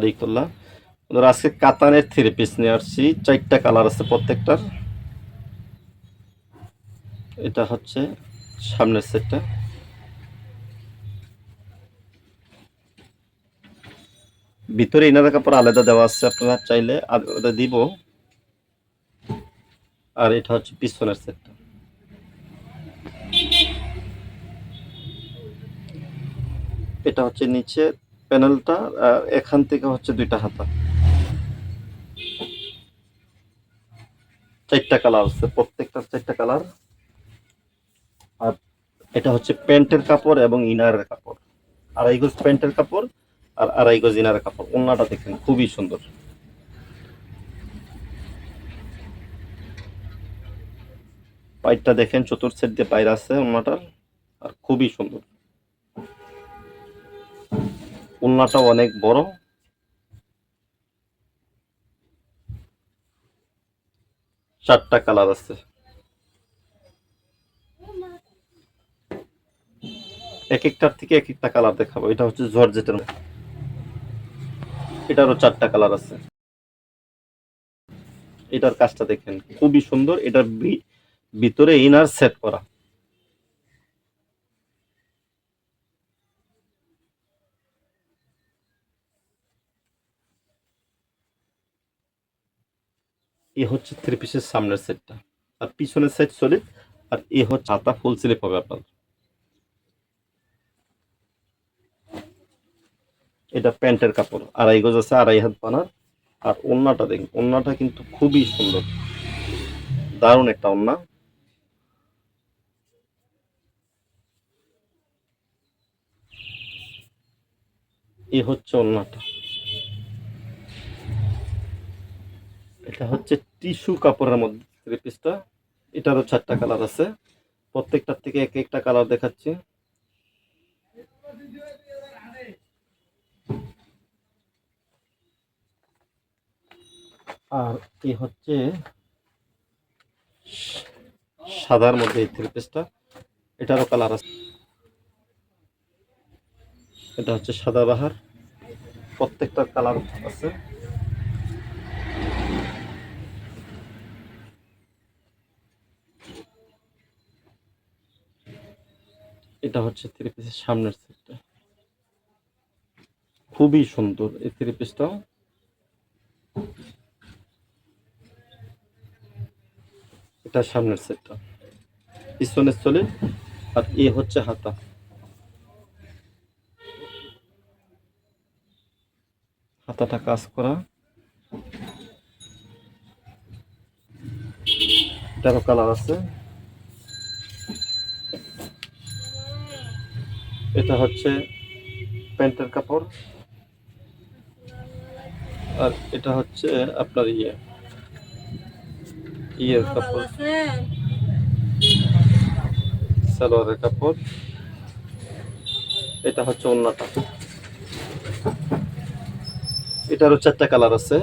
আলিকুল্লাহ ওদের আজকে কাতানের three piece নিয়ে আসছি, চারটা কালার আছে প্রত্যেকটার। এটা হচ্ছে সামনের সেটটা ভিতরে ইনার কাপড় আলাদা দেওয়া আছে, আপনারা চাইলে আলাদা দিব। আর এটা হচ্ছে পিছনের সেটটা এটা হচ্ছে নিচে প্যানেলটা এখান থেকে হচ্ছে দুইটা হাতা। চারটা কালার আছে প্রত্যেকটা চারটা কালার। আর এটা হচ্ছে প্যান্টের কাপড় এবং ইনারের কাপড়। আড়াই গজ প্যান্টের কাপড় আর আড়াই গজ ইনারের কাপড়। ওনাটা দেখেন, খুবই সুন্দর। পাইটটা দেখেন, চতুর্থ সেট দিয়ে পায়রা আছে ওনাটার আর খুবই সুন্দর। উন্নাটাও অনেক বড়। চারটা কালার আছে। এক একটার থেকে এক একটা কালার দেখাবো। এটা হচ্ছে জর্জেটের এটারও চারটা কালার আছে। এটার কাজটা দেখেন, খুবই সুন্দর। এটার ভিতরে ইনার সেট করা। এ হচ্ছে থ্রি পিসের সামনের সেটটা আর পিছনের সেট সলিড আর এ হচ্ছে হাতা ফুল স্লিপ হবে আপনার এটা প্যান্টের কাপড়, আড়াই গজ আছে, আড়াই হাত বানার। আর ওন্নাটা দেখুন, ওন্নাটা কিন্তু খুবই সুন্দর। দারুণ একটা ওন্না। এ হচ্ছে ওন্নাটা। এটা হচ্ছে টিস্যু কাপড়ের মধ্যে থ্রি পিসটা এটারও চারটা কালার আছে। প্রত্যেকটার থেকে এক একটা কালার দেখাচ্ছি। আর এই হচ্ছে সাদার মধ্যে এই থ্রি পিসটা এটারও কালার আছে। এটা হচ্ছে সাদা বাহার। প্রত্যেকটার কালার আছে। এটা হচ্ছে থ্রি পিসের সামনের সেটটা। খুবই সুন্দর এই থ্রি পিসটাও এটা সামনের সেটটা। পিছনের চলে, আর এ হচ্ছে হাতা। হাতাটা কাজ করা। এটারও কালার আছে। এটা হচ্ছে প্যান্টের কাপড়। আর এটা হচ্ছে আপনার ইয়ে ইয়ের কাপড়। সালোয়ারের কাপড়। এটা হচ্ছে অন্যটা এটারও চারটা কালার আছে।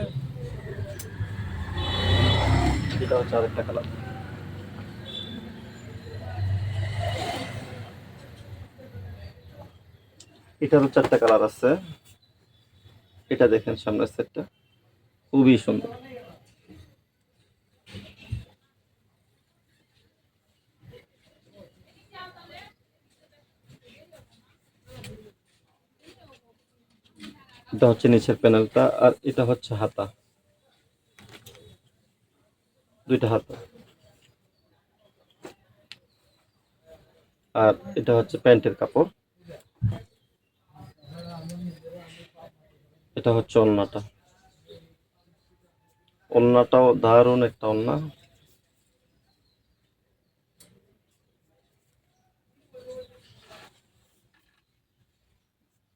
এটা হচ্ছে আরেকটা কালার। এটারও চারটা কালার আছে। এটা দেখেন সামনের সেটটা। খুবই সুন্দর। এটা হচ্ছে নিচের প্যানেলটা আর এটা হচ্ছে হাতা। দুইটা হাতা। আর এটা হচ্ছে প্যান্টের কাপড়। এটা হচ্ছে অন্যটা অন্যটাও দারুণ একটা অন্য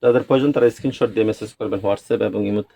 যাদের প্রয়োজন তারা স্ক্রিনশট দিয়ে মেসেজ করবেন হোয়াটসঅ্যাপ এবং ইমোতে।